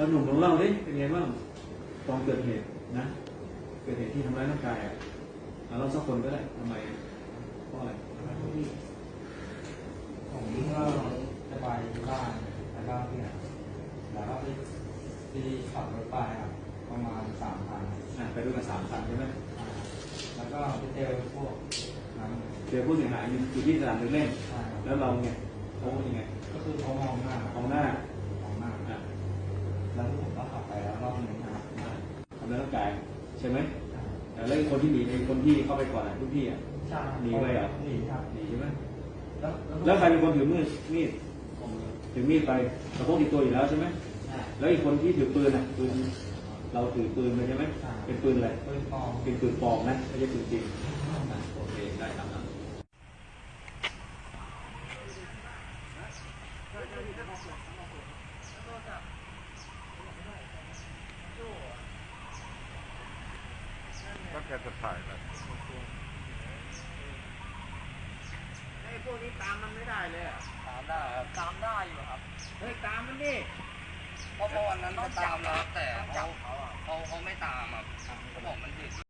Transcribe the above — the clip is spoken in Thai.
แล้วหนุ่มลองเล่าดิเป็นไงบ้างตอนเกิดเหตุนะ เกิดเหตุที่ทำร้ายร่างกายอะเอาเราสักคนก็ได้ทำไมเพราะอะไรผมก็จะไปบ้านแล้วก็เพื่อนแล้วก็ไปที่ขับรถไปครับประมาณสามพันอะไปด้วยกันสามคันใช่ไหมแล้วก็ไปเจอพวกนั้นเจอผู้เสียหายอยู่อยู่ที่สนามเด็กเล่นใช่ครับแล้วเราเนี่ยเขายังไงก็คือเขามองหน้าม องหน้า มองหน้า อะ แล้วผมก็ขับไปแล้วรอบหนึ่งนะครับ อ่ะทำร้ายร่างกายใช่ไหมแต่แล้วไอ้คนที่หนีในคนที่เข้าไปก่อนอะทุกพี่อะใช่หนีไปเหรอหนีครับหนีใช่ไหมแล้วแล้วใครเป็นคนถือมีดมีดถือมีดไปเราพกติดตัวอยู่แล้วใช่ไหมใช่แล้วอีกคนที่ถือปืนอะปืนเราถือปืนไปใช่ไหมเป็นปืนอะไรปืนปลอมเป็นปืนปลอมนะไม่ใช่ปืนจริงอะโอเคได้ตามนั้น ก็แกจะถ่ายแบบไอ้พวกนี้ตามมันไม่ได้เลยอะตามได้ครับตามได้อยู่ครับเฮ้ยตามมันดิเพราะเพราะวันนั้นเขาตามแล้วแต่เขาเขาเขาไม่ตามครับเขาบอกมันผิด